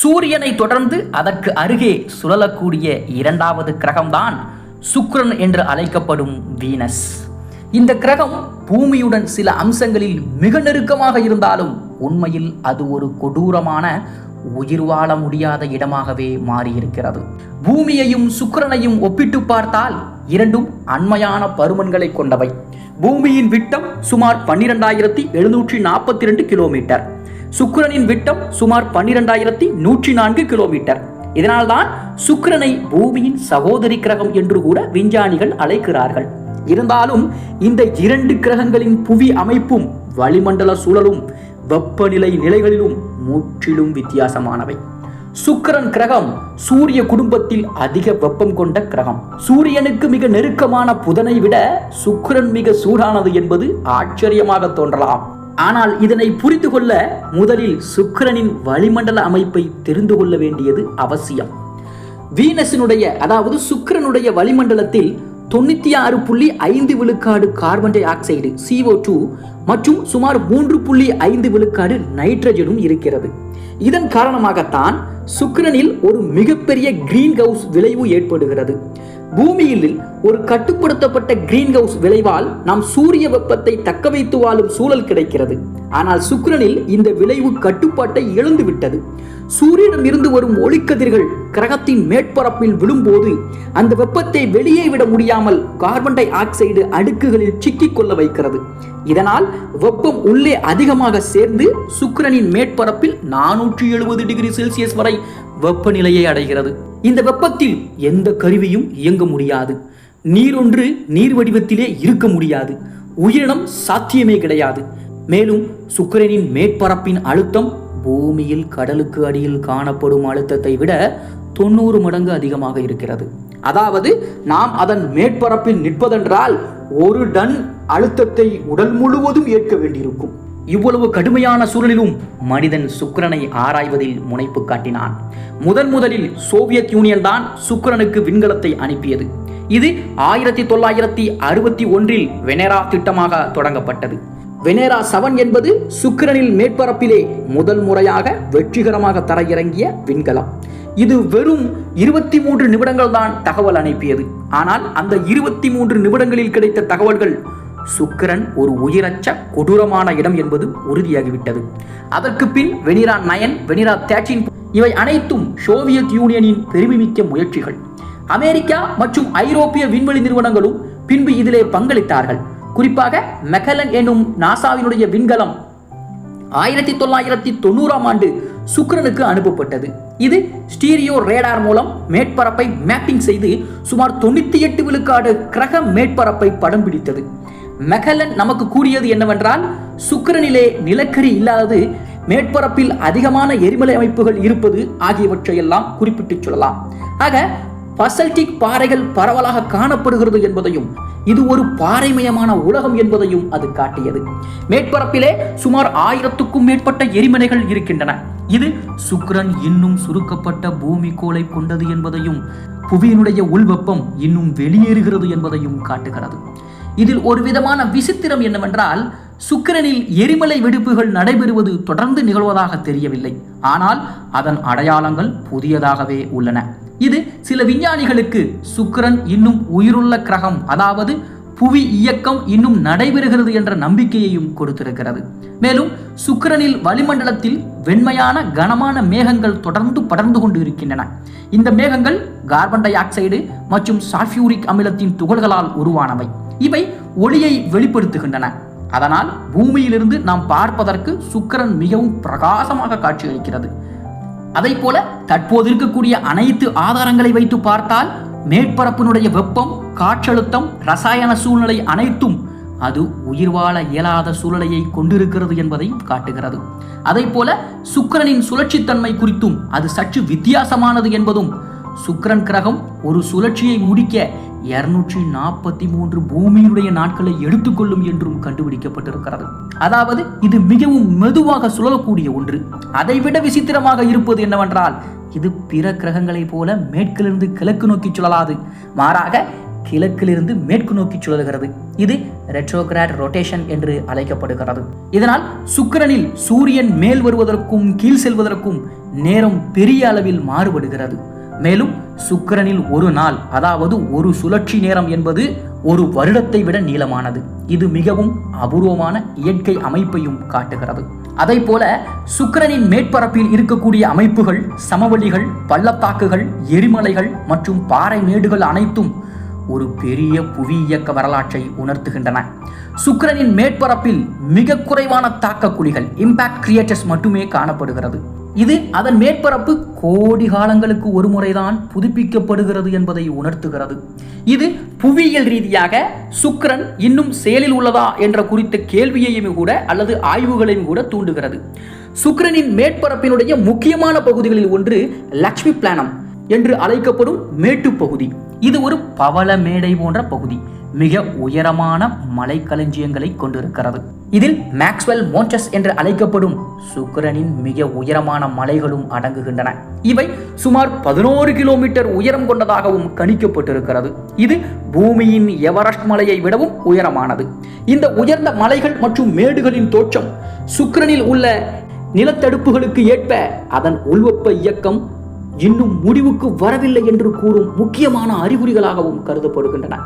சூரியனை தொடர்ந்து அதற்கு அருகே சுழலக்கூடிய இரண்டாவது கிரகம்தான் சுக்கிரன் என்று அழைக்கப்படும் வீனஸ். இந்த கிரகம் பூமியுடன் சில அம்சங்களில் மிக நெருக்கமாக இருந்தாலும் உண்மையில் அது ஒரு கொடூரமான உயிர் வாழ முடியாத இடமாகவே மாறியிருக்கிறது. பூமியையும் சுக்கிரனையும் ஒப்பிட்டு பார்த்தால் இரண்டும் அண்மையான பருமன்களை கொண்டவை. பூமியின் விட்டம் சுமார் பன்னிரெண்டாயிரத்தி எழுநூற்றி நாற்பத்தி ரெண்டு கிலோமீட்டர். சுக்கிரனின் விட்டம் சுமார் பன்னிரெண்டாயிரத்தி நூற்றி நான்கு கிலோமீட்டர். இதனால்தான் சுக்கிரனை பூமியின் சகோதரி கிரகம் என்று கூட விஞ்ஞானிகள் அழைக்கிறார்கள். இருந்தாலும் இந்த இரண்டு கிரகங்களின் புவி அமைப்பும் வளிமண்டல சூழலும் வெப்பநிலை நிலைகளிலும் முற்றிலும் வித்தியாசமானவை. சுக்கிரன் கிரகம் சூரிய குடும்பத்தில் அதிக வெப்பம் கொண்ட கிரகம். சூரியனுக்கு மிக நெருக்கமான புதனை விட சுக்கிரன் மிக சூடானது என்பது ஆச்சரியமாக தோன்றலாம். ஆனால் இதனை புரிந்து கொள்ள முதலில் சுக்கிரனின் வளிமண்டல அமைப்பை தெரிந்து கொள்ள வேண்டியது அவசியம். வீனஸினுடைய அதாவது சுக்கிரனுடைய வளிமண்டலத்தில் தொண்ணூத்தி ஆறு புள்ளி ஐந்து விழுக்காடு carbon dioxide CO two மற்றும் சுமார் மூன்று புள்ளி ஐந்து விழுக்காடு நைட்ரஜனும் இருக்கிறது. இதன் காரணமாகத்தான் சுக்கிரனில் ஒரு மிகப்பெரிய கிரீன் ஹவுஸ் விளைவு ஏற்படுகிறது. பூமியில் ஒரு கட்டுப்படுத்தப்பட்ட கிரீன் ஹவுஸ் விளைவால் நாம் சூரிய வெப்பத்தை தக்க வைத்து வாழும் சூழல் கிடைக்கிறது. ஆனால் சுக்கிரனில் இந்த விளைவு கட்டுப்பாட்டை இழந்து விட்டது. சூரியனிடம் இருந்து வரும் ஒளிக்கதிர்கள் கிரகத்தின் மேற்பரப்பில் விழும்போது அந்த வெப்பத்தை வெளியே விட முடியாமல் கார்பன் டை ஆக்சைடு அடுக்குகளில் சிக்கிக் கொள்ள வைக்கிறது. இதனால் வெப்பம் உள்ளே அதிகமாக சேர்ந்து சுக்கிரனின் மேற்பரப்பில் நானூற்றி எழுபது டிகிரி செல்சியஸ் வரை வெப்பநிலையை அடைகிறது. இந்த வெப்பத்தில் எந்த கருவியும் இயங்க முடியாது. நீரொன்று நீர் வடிவத்திலே இருக்க முடியாது. உயிரினம் சாத்தியமே கிடையாது. மேலும் சுக்கரனின் மேற்பரப்பின் அழுத்தம் பூமியில் கடலுக்கு அடியில் காணப்படும் அழுத்தத்தை விட தொண்ணூறு மடங்கு அதிகமாக இருக்கிறது. அதாவது நாம் அதன் மேற்பரப்பில் நிற்பதென்றால் ஒரு டன் அழுத்தத்தை உடல் முழுவதும் ஏற்க வேண்டியிருக்கும். இவ்வளவு கடுமையான சூழலிலும் மனிதன் சுக்கிரனை ஆராய்வதில் முனைப்பு காட்டினான். முதன் முதலில் சோவியத் யூனியன் தான் சுக்கிரனுக்கு விண்கலத்தை அனுப்பியது. இது ஆயிரத்தி தொள்ளாயிரத்தி அறுபத்தி ஒன்றில் வெனேரா திட்டமாக தொடங்கப்பட்டது. வெனேரா செவன் என்பது சுக்கிரனில் மேற்பரப்பிலே முதல் முறையாக வெற்றிகரமாக தரையிறங்கிய விண்கலம். இது வெறும் இருபத்தி மூன்று நிமிடங்கள் தான் தகவல் அனுப்பியது. ஆனால் அந்த இருபத்தி மூன்று நிமிடங்களில் கிடைத்த தகவல்கள் சுக்கிரன் ஒரு உயிரச்ச கொடூரமான இடம் என்பது உறுதியாகிவிட்டது. அதற்கு பின் வெனிரா நயன் வெனிரா தேச்சின் இவை அனைத்தும் சோவியத் யூனியனின் பெருமைமிக்க முயற்சிகள். அமெரிக்கா மற்றும் ஐரோப்பிய விண்வெளி நிறுவனங்களும் பின்பு இதிலே பங்களித்தார்கள். குறிப்பாக மெகலன் என்னும் நாசாவினுடைய விண்கலம் ஆயிரத்தி தொள்ளாயிரத்தி தொண்ணூறாம் ஆண்டு சுக்ரனுக்கு அனுப்பப்பட்டது. இது ஸ்டீரியோ ரேடார் மூலம் மேற்பரப்பை மேப்பிங் செய்து சுமார் தொண்ணூத்தி எட்டு விழுக்காடு கிரக மேற்பரப்பை படம் பிடித்தது. மெகலன் நமக்கு கூறியது என்னவென்றால் சுக்கரனிலே நிலக்கரி இல்லாதது மேற்பரப்பில் அதிகமான எரிமலை அமைப்புகள் இருப்பது ஆகியவற்றையெல்லாம் குறிப்பிட்டு சொல்லலாம். ஆக பசல்டிக் பாறைகள் பரவலாக காணப்படுகிறது என்பதையும் இது ஒரு பாறைமயமான உலகம் என்பதையும் அது காட்டியது. மேற்பரப்பிலே சுமார் ஆயிரத்துக்கும் மேற்பட்ட எரிமலைகள் இருக்கின்றன. இது சுக்கிரன் இன்னும் சுருக்கப்பட்ட பூமி கோளை கொண்டது என்பதையும் புவியினுடைய உள்வெப்பம் இன்னும் வெளியேறுகிறது என்பதையும் காட்டுகிறது. இதில் ஒரு விதமான விசித்திரம் என்னவென்றால் சுக்கிரனில் எரிமலை வெடிப்புகள் நடைபெறுவது தொடர்ந்து நிகழ்வதாக தெரியவில்லை. ஆனால் அதன் அடையாளங்கள் புதியதாகவே உள்ளன. இது சில விஞ்ஞானிகளுக்கு சுக்கிரன் இன்னும் உயிருள்ள கிரகம் அதாவது புவி இயக்கம் இன்னும் நடைபெறுகிறது என்ற நம்பிக்கையையும் கொடுத்திருக்கிறது. மேலும் சுக்கிரனில் வளிமண்டலத்தில் வெண்மையான கனமான மேகங்கள் தொடர்ந்து படர்ந்து கொண்டு இருக்கின்றன இந்த மேகங்கள் கார்பன் டை ஆக்சைடு மற்றும் சால்பியூரிக் அமிலத்தின் துகள்களால் உருவானவை. இவை ஒளியை வெளிப்படுத்துகின்றன. அதனால் பூமியிலிருந்து நாம் பார்ப்பதற்கு சுக்கிரன் மிகவும் பிரகாசமாக காட்சியளிக்கிறது. அதை போல தற்போது இருக்கக்கூடிய அனைத்து ஆதாரங்களை வைத்து பார்த்தால் மேற்பரப்பினுடைய வெப்பம் காற்றழுத்தம் ரசாயன சூழ்நிலை அனைத்தும் அது உயிர் வாழ இயலாத சூழ்நிலையை கொண்டிருக்கிறது என்பதையும் காட்டுகிறது. அதை போல சுக்கிரனின் சுழற்சித்தன்மை குறித்தும் அது சற்று வித்தியாசமானது என்பதும் சுக்கிரன் கிரகம் ஒரு சுழற்சியை முடிக்க இருநூற்றி நாற்பத்தி மூன்று பூமியினுடைய நாட்களை எடுத்துக்கொள்ளும் என்றும் கண்டுபிடிக்கப்பட்டிருக்கிறது. அதாவது இது மிகவும் மெதுவாக சுழலக்கூடிய ஒன்று. அதைவிட விசித்திரமாக இருப்பது என்னவென்றால் இது பிற கிரகங்களைப் போல மேற்கிலிருந்து கிழக்கு நோக்கி சுழலாது. மாறாக கிழக்கிலிருந்து மேற்கு நோக்கி சுழல்கிறது. இது ரெட்ரோகிராட் ரொட்டேஷன் என்று அழைக்கப்படுகிறது. இதனால் சுக்கிரனில் சூரியன் மேல் வருவதற்கும் கீழ் செல்வதற்கும் நேரம் பெரிய அளவில் மாறுபடுகிறது. மேலும் சுக்கிரனில் ஒரு நாள் அதாவது ஒரு சுழற்சி நேரம் என்பது ஒரு வருடத்தை விட நீளமானது. இது மிகவும் அபூர்வமான இயற்கை அமைப்பையும் காட்டுகிறது. அதை போல சுக்கிரனின் மேற்பரப்பில் இருக்கக்கூடிய அமைப்புகள் சமவெளிகள் பள்ளத்தாக்குகள் எரிமலைகள் மற்றும் பாறை மேடுகள் அனைத்தும் ஒரு பெரிய புவி இயக்க வரலாற்றை உணர்த்துகின்றன. சுக்கிரனின் மேற்பரப்பில் மிக குறைவான தாக்கக்குழிகள் இம்பாக்ட் கிரியேட்டர்ஸ் மட்டுமே காணப்படுகிறது. இது அதன் மேற்பரப்பு கோடி காலங்களுக்கு ஒரு முறைதான் புதுப்பிக்கப்படுகிறது என்பதை உணர்த்துகிறது. இது புவியியல் ரீதியாக சுக்கரன் இன்னும் செயலில் உள்ளதா என்ற குறித்த கேள்வியையும் கூட அல்லது ஆய்வுகளையும் கூட தூண்டுகிறது. சுக்கரனின் மேற்பரப்பினுடைய முக்கியமான பகுதிகளில் ஒன்று லக்ஷ்மி பிளானம் என்று அழைக்கப்படும் மேட்டுப் பகுதி. இது ஒரு பவள மேடை போன்ற பகுதி. மிக உயரமான மலைக்களஞ்சியங்களை கொண்டிருக்கிறது. இதில் மேக்ஸ்வெல் மோன்சஸ் என்று அழைக்கப்படும் சுக்கரனின் மிக உயரமான மலைகளும் அடங்குகின்றன. இவை சுமார் பதினோரு கிலோமீட்டர் உயரம் கொண்டதாகவும் கணிக்கப்பட்டிருக்கிறது. இது பூமியின் எவரெஸ்ட் மலையை விடவும் உயரமானது. இந்த உயர்ந்த மலைகள் மற்றும் மேடுகளின் தோற்றம் சுக்கரனில் உள்ள நிலத்தடுப்புகளுக்கு ஏற்ப அதன் உள்வெப்ப இயக்கம் இன்னும் முடிவுக்கு வரவில்லை என்று கூறும் முக்கியமான அறிகுறிகளாகவும் கருதப்படுகின்றன.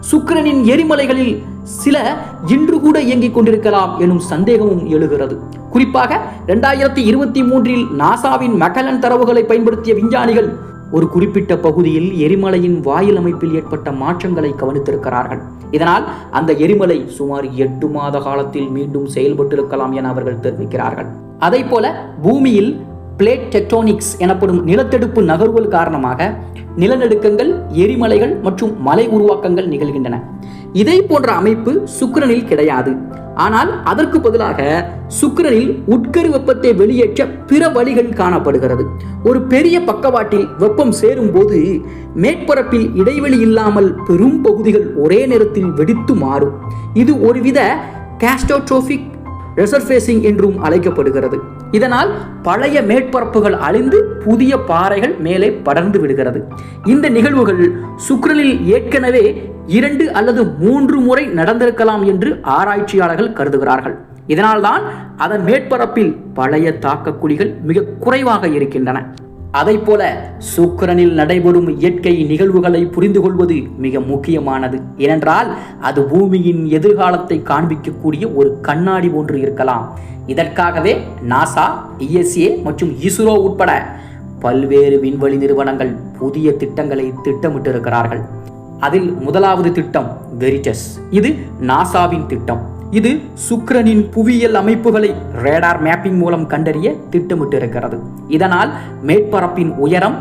சுக்கிரனின் எரிமலைகளில் சில இன்று கூட இயங்கிக் கொண்டிருக்கலாம் எனும் சந்தேகமும் எழுகிறது. குறிப்பாக இரண்டாயிரத்தி இருபத்தி மூன்றில் நாசாவின் மெகலன் தரவுகளை பயன்படுத்திய விஞ்ஞானிகள் ஒரு குறிப்பிட்ட பகுதியில் எரிமலையின் வாயில் அமைப்பில் ஏற்பட்ட மாற்றங்களை கவனித்திருக்கிறார்கள். இதனால் அந்த எரிமலை சுமார் எட்டு மாத காலத்தில் மீண்டும் செயல்பட்டிருக்கலாம் என அவர்கள் தெரிவிக்கிறார்கள். அதை போல பூமியில் பிளேட் டெக்டோனிக்ஸ் எனப்படும் நிலத்தடுப்பு நகர்வுகள் காரணமாக நிலநடுக்கங்கள் எரிமலைகள் மற்றும் மலை உருவாக்கங்கள் நிகழ்கின்றன. இதை போன்ற அமைப்பு சுக்கிரனில் கிடையாது. ஆனால் அதற்கு பதிலாக சுக்கிரனில் உட்கரு வெப்பத்தை வெளியேற்ற பிற வழிகள் காணப்படுகிறது. ஒரு பெரிய பக்கவாட்டில் வெப்பம் சேரும் போது மேற்பரப்பில் இடைவெளி இல்லாமல் பெரும் பகுதிகள் ஒரே நேரத்தில் வெடித்து மாறும். இது ஒருவித கேஸ்டோட்ரோபிக் ரெசர்ஃபேசிங் என்றும் அழைக்கப்படுகிறது. இதனால் பழைய மேற்பரப்புகள் அழிந்து புதிய பாறைகள் மேலே படர்ந்து விடுகிறது. இந்த நிகழ்வுகள் சுக்ரனில் ஏற்கனவே இரண்டு அல்லது மூன்று முறை நடந்திருக்கலாம் என்று ஆராய்ச்சியாளர்கள் கருதுகிறார்கள். இதனால்தான் அதன் மேற்பரப்பில் பழைய தாக்கக்குழிகள் மிக குறைவாக இருக்கின்றன. அதை போல சுக்கரனில் நடைபெறும் இயற்கை நிகழ்வுகளை புரிந்து கொள்வது மிக முக்கியமானது. ஏனென்றால் அது பூமியின் எதிர்காலத்தை காண்பிக்கக்கூடிய ஒரு கண்ணாடி போன்று இருக்கலாம். இதற்காகவே நாசா இஎஸ்ஏ மற்றும் இஸ்ரோ உட்பட பல்வேறு விண்வெளி நிறுவனங்கள் புதிய திட்டங்களை திட்டமிட்டிருக்கிறார்கள். அதில் முதலாவது திட்டம் வெரிட்டஸ் இது நாசாவின் திட்டம். இது சுக்ரனின் புவியியல் அமைப்புகளை ரேடார் மேப்பிங் மூலம் கண்டறிய திட்டமிட்டிருக்கிறது. இதனால் மேற்பரப்பின் உயரம்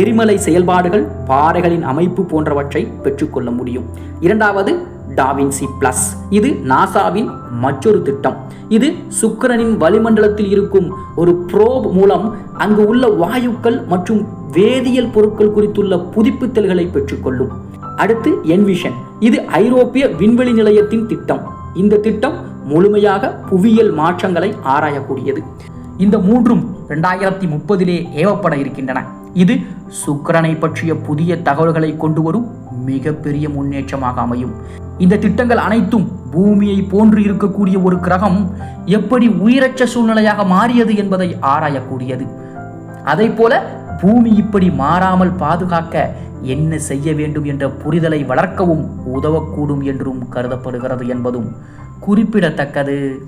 எரிமலை செயல்பாடுகள் பாறைகளின் அமைப்பு போன்றவற்றை பெற்றுக்கொள்ள முடியும். இரண்டாவது டாவின்சி பிளஸ். இது நாசாவின் மற்றொரு திட்டம். இது சுக்கிரனின் வளிமண்டலத்தில் இருக்கும் ஒரு ப்ரோப் மூலம் அங்கு உள்ள வாயுக்கள் மற்றும் வேதியியல் பொருட்கள் குறித்துள்ள புதுப்பித்தல்களை பெற்றுக்கொள்ளும். அடுத்து என்விஷன் இது ஐரோப்பிய விண்வெளி நிலையத்தின் திட்டம். இந்த திட்டம் முழுமையாக புவியியல் மாற்றங்களை ஆராயக்கூடியது. இந்த மூன்றும் இரண்டாயிரத்தி முப்பதிலே ஏவப்பட இருக்கின்றன. இது சுக்கரனை பற்றிய புதிய தகவல்களை கொண்டு வரும் மிகப்பெரிய முன்னேற்றமாக அமையும். இந்த திட்டங்கள் அனைத்தும் பூமியை போன்று இருக்கக்கூடிய ஒரு கிரகம் எப்படி உயிரற்ற சூழ்நிலையாக மாறியது என்பதை ஆராயக்கூடியது. அதை போல பூமி இப்படி மாறாமல் பாதுகாக்க என்ன செய்ய வேண்டும் என்ற புரிதலை வளர்க்கவும் உதவக்கூடும் என்றும் கருதப்படுகிறது என்பதும் குறிப்பிடத்தக்கது.